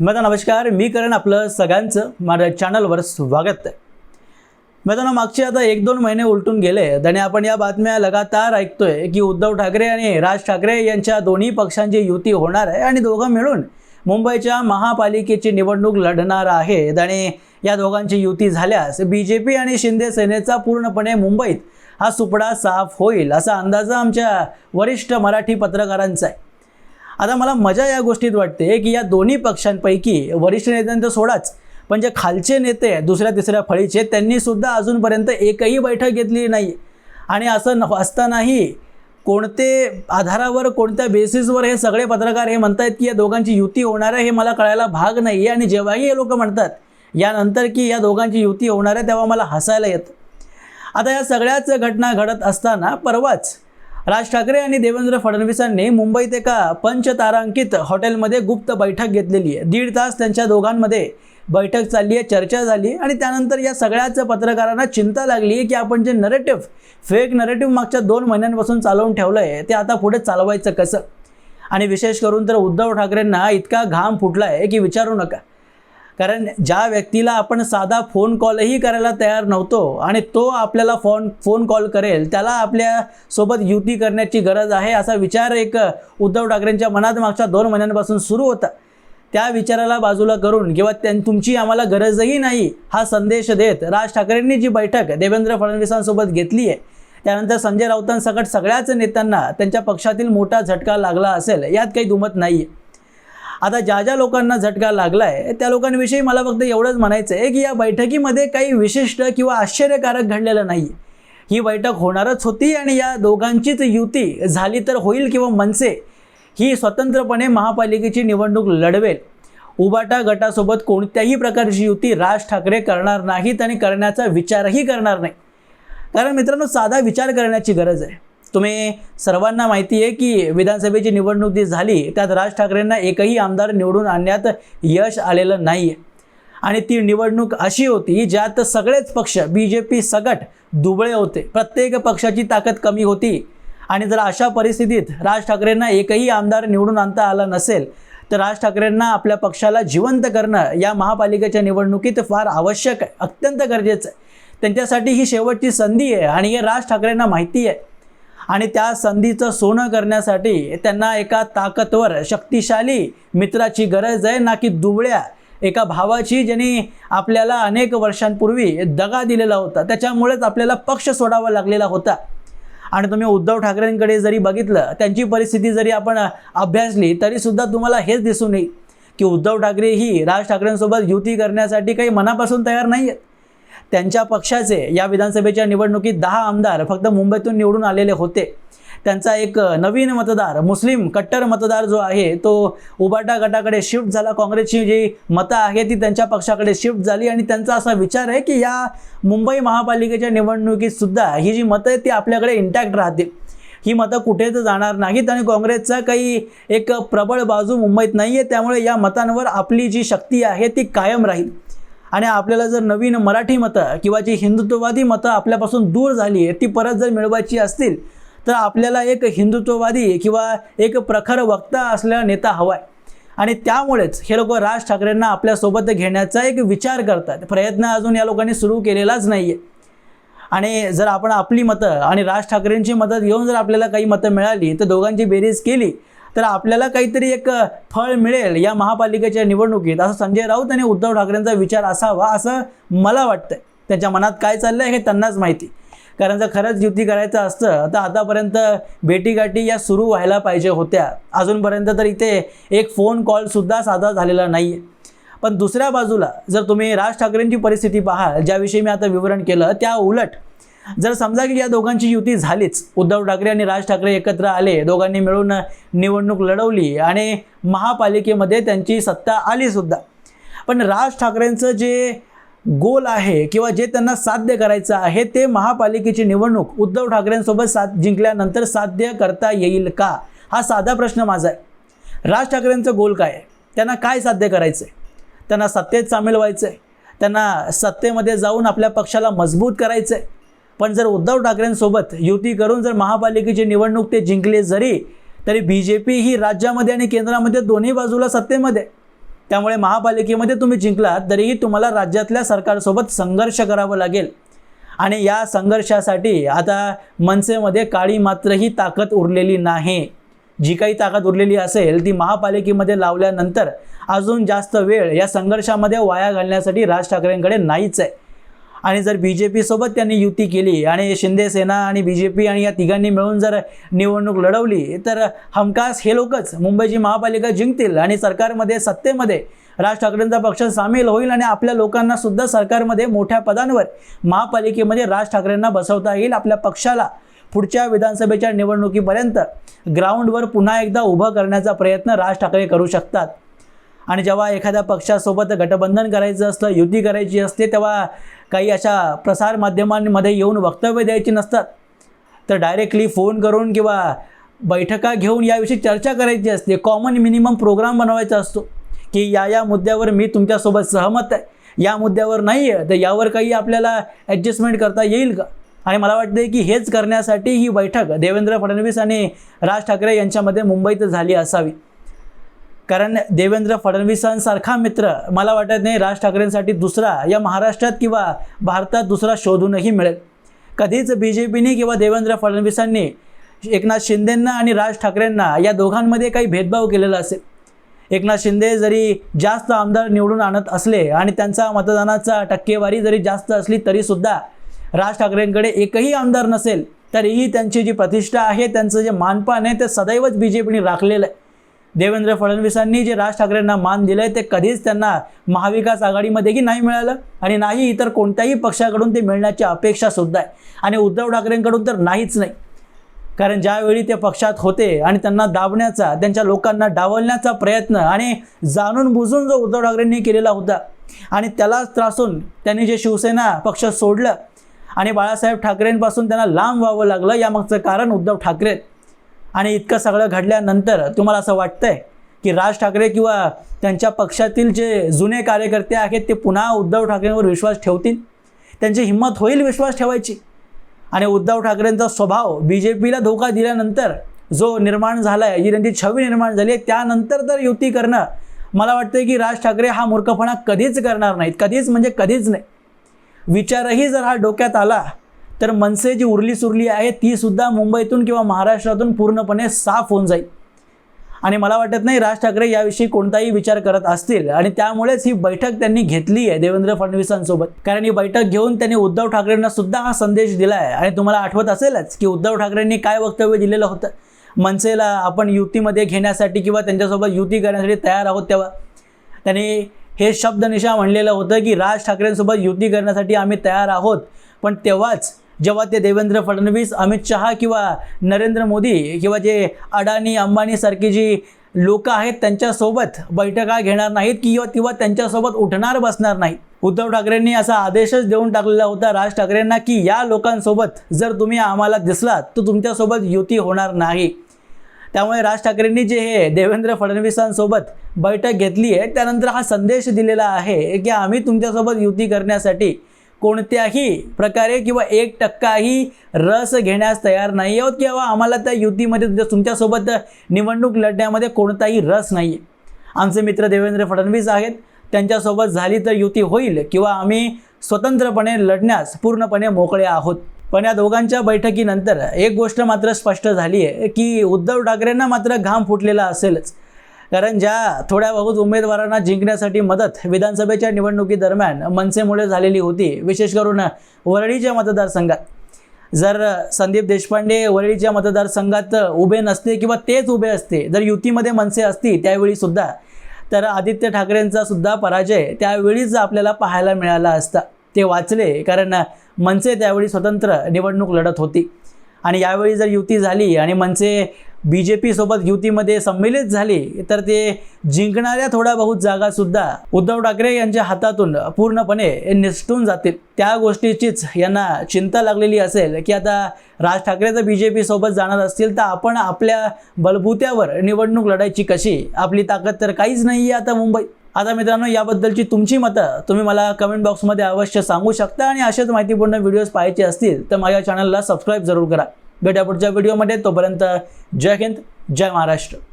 माझा नमस्कार. मी करण आपलं सगळ्यांचं माझ्या चॅनलवर स्वागत आहे. मित्रांनो मागचे आता एक दोन महिने उलटून गेले आणि आपण या बातम्या लगातार ऐकतोय की उद्धव ठाकरे आणि राज ठाकरे यांच्या दोन्ही पक्षांची युती होणार आहे आणि दोघं मिळून मुंबईच्या महापालिकेची निवडणूक लढणार आहेत. आणि या दोघांची युती झाल्यास बी जे पी आणि शिंदे सेनेचा पूर्णपणे मुंबईत हा सुपडा साफ होईल असा अंदाज आमच्या वरिष्ठ मराठी पत्रकारांचा आहे. आता मला मजा या गोष्टीत वाटते की या दोन्ही पक्षांपैकी वरिष्ठ नेत्यांचं सोडाच. पण जे खालचे नेते दुसऱ्या तिसऱ्या फळीचे त्यांनीसुद्धा अजूनपर्यंत एकही बैठक घेतली नाही. आणि असं न असतानाही कोणते आधारावर कोणत्या बेसिसवर हे सगळे पत्रकार हे म्हणतायत की या दोघांची युती होणार आहे हे मला कळायला भाग नाही आहे आणि जेव्हाही हे लोक म्हणतात यानंतर की या दोघांची युती होणार आहे तेव्हा मला हसायला येतं. आता या सगळ्याच घटना घडत असताना परवाच राज ठाकरे आणि देवेंद्र फडणवीसांनी मुंबईत एका पंचतारांकित हॉटेलमध्ये गुप्त बैठक घेतलेली आहे. दीड तास त्यांच्या दोघांमध्ये बैठक चालली आहे चर्चा झाली आणि त्यानंतर या सगळ्याच पत्रकारांना चिंता लागली आहे की आपण जे नरेटिव्ह फेक नरेटिव्ह मागच्या दोन महिन्यांपासून चालवून ठेवलं आहे ते आता पुढे चालवायचं कसं? आणि विशेष करून तर उद्धव ठाकरेंना इतका घाम फुटला आहे की विचारू नका. कारण ज्या व्यक्तीला आपण साधा फोन कॉलही करायला तयार नव्हतो आणि तो आपल्याला फोन फोन कॉल करेल त्याला आपल्यासोबत युती करण्याची गरज आहे असा विचार एक उद्धव ठाकरेंच्या मनात मागच्या दोन महिन्यांपासून सुरू होता. त्या विचाराला बाजूला करून किंवा त्यां तुमची आम्हाला गरजही नाही हा संदेश देत. राज ठाकरेंनी जी बैठक देवेंद्र फडणवीसांसोबत घेतली आहे त्यानंतर संजय राऊतांसकट सगळ्याच नेत्यांना त्यांच्या पक्षातील मोठा झटका लागला असेल यात काही दुमत नाही आहे आता ज्या ज्या लोकांना झटका लागला आहे त्या लोकांविषयी मला फक्त एवढंच म्हणायचं आहे की या बैठकीमध्ये काही विशिष्ट किंवा आश्चर्यकारक घडलेलं नाही. ही बैठक होणारच होती आणि या दोघांचीच युती झाली तर होईल किंवा मनसे ही स्वतंत्रपणे महापालिकेची निवडणूक लढवेल. उबाटा गटासोबत कोणत्याही प्रकारची युती राज ठाकरे करणार नाहीत आणि करण्याचा विचारही करणार नाही. कारण मित्रांनो साधा विचार करण्याची गरज आहे. तुम्ही सर्वांना माहिती आहे की विधानसभेची निवडणूक जी झाली त्यात राज ठाकरेंना एकही आमदार निवडून आणण्यात यश आलेलं नाही. आहे आणि ती निवडणूक अशी होती ज्यात सगळेच पक्ष बी जे पी सगट दुबळे होते. प्रत्येक पक्षाची ताकद कमी होती. आणि जर अशा परिस्थितीत राज ठाकरेंना एकही आमदार निवडून आणता आला नसेल तर राज ठाकरेंना आपल्या पक्षाला जिवंत करणं या महापालिकेच्या निवडणुकीत फार आवश्यक आहे अत्यंत गरजेचं आहे. त्यांच्यासाठी ही शेवटची संधी आहे आणि हे राज ठाकरेंना माहिती आहे. आणि त्या संधीचं सोनं करण्यासाठी त्यांना एका ताकदवर शक्तिशाली मित्राची गरज आहे ना की दुबळ्या. एका भावाची ज्यांनी आपल्याला अनेक वर्षांपूर्वी दगा दिलेला होता त्याच्यामुळेच आपल्याला पक्ष सोडावा लागलेला होता. आणि तुम्ही उद्धव ठाकरेंकडे जरी बघितलं त्यांची परिस्थिती जरी आपण अभ्यासली तरीसुद्धा तुम्हाला हेच दिसून येईल की उद्धव ठाकरे ही राज ठाकरेंसोबत युती करण्यासाठी काही मनापासून तयार नाही आहेत त्यांच्या पक्षाचे या विधानसभेच्या निवडणुकीत दहा आमदार फक्त मुंबईतून निवडून आलेले होते. त्यांचा एक नवीन मतदार मुस्लिम कट्टर मतदार जो आहे तो उबाटा गटाकडे शिफ्ट झाला. काँग्रेसची जी मतं आहे ती त्यांच्या पक्षाकडे शिफ्ट झाली आणि त्यांचा असा विचार आहे की या मुंबई महापालिकेच्या निवडणुकीत सुद्धा ही जी मतं आहेत ती आपल्याकडे इंटॅक्ट राहतील. ही मतं कुठेच जाणार नाहीत आणि काँग्रेसचा काही एक प्रबळ बाजू मुंबईत नाही आहे त्यामुळे या मतांवर आपली जी शक्ती आहे ती कायम राहील. आणि आपल्याला जर नवीन मराठी मतं किंवा जी हिंदुत्ववादी मतं आपल्यापासून दूर झाली आहे ती परत जर मिळवायची असतील तर आपल्याला एक हिंदुत्ववादी किंवा एक प्रखर वक्ता असलेला नेता हवा आहे आणि त्यामुळेच हे लोक राज ठाकरेंना आपल्यासोबत घेण्याचा एक विचार करतात. प्रयत्न अजून या लोकांनी सुरू केलेलाच नाही आहे आणि जर आपण आपली मतं आणि राज ठाकरेंची मदत घेऊन जर आपल्याला काही मतं मिळाली तर दोघांची बेरीज केली तर आपल्याला काहीतरी एक फळ मिळेल या महापालिकेच्या निवडणुकीत. असं संजय राऊत आणि उद्धव ठाकरेंचा विचार असावा असं मला वाटतं त्यांच्या मनात काय चाललं आहे हे त्यांनाच माहिती. कारण जर खरंच युती करायचं असतं तर आतापर्यंत भेटीगाठी या सुरू व्हायला पाहिजे होत्या. अजूनपर्यंत तर इथे एक फोन कॉलसुद्धा साधा झालेला नाही आहे पण दुसऱ्या बाजूला जर तुम्ही राज ठाकरेंची परिस्थिती पाहाल ज्याविषयी मी आता विवरण केलं त्या उलट जर समजा की या दोघांची युती झालीच उद्धव ठाकरे आणि राज ठाकरे एकत्र आले दोघांनी मिळून निवडणूक लढवली आणि महापालिकेमध्ये त्यांची सत्ता आली सुद्धा. पण राज ठाकरेंचं जे गोल आहे किंवा जे त्यांना साध्य करायचं आहे ते महापालिकेची निवडणूक उद्धव ठाकरेंसोबत साथ जिंकल्यानंतर साध्य करता येईल का? हा साधा प्रश्न माझा आहे. राज ठाकरेंचं गोल काय आहे? त्यांना काय साध्य करायचं आहे त्यांना सत्तेत सामील व्हायचं आहे त्यांना सत्तेमध्ये जाऊन आपल्या पक्षाला मजबूत करायचं आहे पण जर उद्धव ठाकरेंसोबत युती करून जर महापालिकेची निवडणूक ते जिंकले जरी तरी बी जे पी ही राज्यामध्ये आणि केंद्रामध्ये दोन्ही बाजूला सत्तेमध्ये. त्यामुळे महापालिकेमध्ये तुम्ही जिंकलात तरीही तुम्हाला राज्यातल्या सरकारसोबत संघर्ष करावा लागेल. आणि या संघर्षासाठी आता मनसेमध्ये काळी मात्र ही ताकद उरलेली नाही. जी काही ताकद उरलेली असेल ती महापालिकेमध्ये लावल्यानंतर अजून जास्त वेळ या संघर्षामध्ये वाया घालण्यासाठी राज ठाकरेंकडे नाहीच आहे. आणि जर बी जे पीसोबत त्यांनी युती केली आणि शिंदे सेना आणि बी जे पी आणि या तिघांनी मिळून जर निवडणूक लढवली तर हमखास हे लोकच मुंबईची महापालिका जिंकतील आणि सरकारमध्ये सत्तेमध्ये राज ठाकरेंचा पक्ष सामील होईल आणि आपल्या लोकांना सुद्धा सरकारमध्ये मोठ्या पदांवर महापालिकेमध्ये राज ठाकरेंना बसवता येईल आपल्या पक्षाला. पुढच्या विधानसभेच्या निवडणुकीपर्यंत ग्राउंडवर पुन्हा एकदा उभं करण्याचा प्रयत्न राज ठाकरे करू शकतात. आणि जेव्हा एखाद्या पक्षासोबत गटबंधन करायचं असतं युती करायची असते तेव्हा काही अशा प्रसारमाध्यमांमध्ये येऊन वक्तव्य द्यायची नसतात. तर डायरेक्टली फोन करून किंवा बैठका घेऊन याविषयी चर्चा करायची असते. कॉमन मिनिमम प्रोग्राम बनवायचा असतो. की या या मुद्द्यावर मी तुमच्यासोबत सहमत आहे. या मुद्द्यावर नाही आहे तर यावर काही आपल्याला ॲडजस्टमेंट करता येईल का? आणि मला वाटतं की हेच करण्यासाठी ही बैठक देवेंद्र फडणवीस आणि राज ठाकरे यांच्यामध्ये मुंबईत झाली असावी. कारण देवेंद्र फडणवीसांसारखा मित्र मला वाटत नाही राज ठाकरेंसाठी दुसरा या महाराष्ट्रात किंवा भारतात दुसरा शोधूनही मिळेल. कधीच बी जे पीने किंवा देवेंद्र फडणवीसांनी एकनाथ शिंदेंना आणि राज ठाकरेंना या दोघांमध्ये काही भेदभाव केलेला असेल. एकनाथ शिंदे जरी जास्त आमदार निवडून आणत असले आणि त्यांचा मतदानाचा टक्केवारी जरी जास्त असली तरीसुद्धा राज ठाकरेंकडे एकही आमदार नसेल तरीही त्यांची जी प्रतिष्ठा आहे त्यांचं जे मानपान आहे ते सदैवच बी जे पीने राखलेलं आहे. देवेंद्र फडणवीसांनी जे राज ठाकरेंना मान दिलं आहे ते कधीच त्यांना महाविकास आघाडीमध्येही नाही मिळालं? आणि नाही इतर कोणत्याही पक्षाकडून ते मिळण्याची अपेक्षासुद्धा आहे. आणि उद्धव ठाकरेंकडून तर नाहीच नाही. कारण ज्यावेळी ते पक्षात होते आणि त्यांना दाबण्याचा त्यांच्या लोकांना डावलण्याचा प्रयत्न आणि जाणून बुजून जो उद्धव ठाकरेंनी केलेला होता आणि त्यालाच त्रासून त्यांनी जे शिवसेना पक्ष सोडलं आणि बाळासाहेब ठाकरेंपासून त्यांना लांब व्हावं लागलं यामागचं कारण उद्धव ठाकरे आणि इतकं सगळं घडल्यानंतर तुम्हाला असं वाटतंय की राज ठाकरे किंवा त्यांच्या पक्षातील जे जुने कार्यकर्ते आहेत ते पुन्हा उद्धव ठाकरेंवर विश्वास ठेवतील? त्यांची हिंमत होईल विश्वास ठेवायची? आणि उद्धव ठाकरेंचा स्वभाव बी जे पीला धोका दिल्यानंतर जो निर्माण झाला आहे जी त्यांची छवी निर्माण झाली आहे त्यानंतर तर युती करणं मला वाटतं की राज ठाकरे हा मूर्खपणा कधीच करणार नाहीत. कधीच म्हणजे कधीच नाही. विचारही जर हा डोक्यात आला तर मनसे जी उरली सुरली आहे ती सुद्धा मुंबईतून किंवा महाराष्ट्रातून पूर्णपणे साफ होऊन जाईल. आणि मला वाटत नाही राज ठाकरे याविषयी कोणताही विचार करत असतील. आणि त्यामुळेच ही बैठक त्यांनी घेतली आहे देवेंद्र फडणवीसांसोबत. कारण ही बैठक घेऊन त्यांनी उद्धव ठाकरेंना सुद्धा हा संदेश दिला आहे आणि तुम्हाला आठवत असेलच की उद्धव ठाकरेंनी काय वक्तव्य दिलेलं होतं? मनसेला आपण युतीमध्ये घेण्यासाठी किंवा त्यांच्यासोबत युती करण्यासाठी तयार आहोत तेव्हा. त्यांनी हे शब्दनिशा म्हणलेलं होतं की राज ठाकरेंसोबत युती करण्यासाठी आम्ही तयार आहोत. पण तेव्हाच जेव्हा ते देवेंद्र फडणवीस अमित शहा किंवा नरेंद्र मोदी किंवा जे अडाणी अंबानीसारखी जी लोक आहेत त्यांच्यासोबत बैठका घेणार नाहीत किंवा किंवा त्यांच्यासोबत उठणार बसणार नाहीत. उद्धव ठाकरेंनी असा आदेशच देऊन टाकलेला होता राज ठाकरेंना की या लोकांसोबत जर तुम्ही आम्हाला दिसलात तर तुमच्यासोबत युती होणार नाही. त्यामुळे राज ठाकरेंनी जे हे देवेंद्र फडणवीसांसोबत बैठक घेतली आहे त्यानंतर हा संदेश दिलेला आहे की आम्ही तुमच्यासोबत युती करण्यासाठी कोणत्याही प्रकारे किंवा एक टक्काही रस घेण्यास तयार नाही आहोत किंवा आम्हाला त्या युतीमध्ये तुमच्यासोबत निवडणूक लढण्यामध्ये कोणताही रस नाही. आहे आमचे मित्र देवेंद्र फडणवीस आहेत. त्यांच्यासोबत झाली तर युती होईल किंवा आम्ही स्वतंत्रपणे लढण्यास पूर्णपणे मोकळे आहोत. पण या दोघांच्या बैठकीनंतर एक गोष्ट मात्र स्पष्ट झाली आहे की उद्धव ठाकरेंना मात्र घाम फुटलेला असेलच. कारण ज्या थोड्या बहुत उमेदवारांना जिंकण्यासाठी मदत विधानसभेच्या निवडणुकीदरम्यान मनसेमुळे झालेली होती विशेष करून वरळीच्या मतदारसंघात. जर संदीप देशपांडे वरळीच्या मतदारसंघात उभे नसते किंवा तेच उभे असते जर युतीमध्ये मनसे असती त्यावेळी सुद्धा तर आदित्य ठाकरेंचा सुद्धा पराजय त्यावेळीच आपल्याला पाहायला मिळाला असता. ते वाचले कारण मनसे त्यावेळी स्वतंत्र निवडणूक लढत होती. आणि यावेळी जर युती झाली आणि मनसे बी जे पीसोबत युतीमध्ये सम्मिलित झाली तर ते जिंकणाऱ्या थोड्या बहुत जागासुद्धा उद्धव ठाकरे यांच्या हातातून पूर्णपणे निसटून जातील. त्या गोष्टीचीच यांना चिंता लागलेली असेल की आता राज ठाकरे जर बी जे पीसोबत जाणार असतील तर आपण आपल्या बलबुत्यावर निवडणूक लढायची कशी? आपली ताकद तर काहीच नाही आहे आता मुंबईत आता मित्रांनो याबद्दलची तुमची मतं तुम्ही मला कमेंट बॉक्समध्ये अवश्य सांगू शकता आणि असेच माहितीपूर्ण व्हिडिओज पाहायचे असतील तर माझ्या चॅनलला सबस्क्राईब जरूर करा. भेटा पुढच्या व्हिडिओमध्ये तोपर्यंत जय हिंद जय महाराष्ट्र.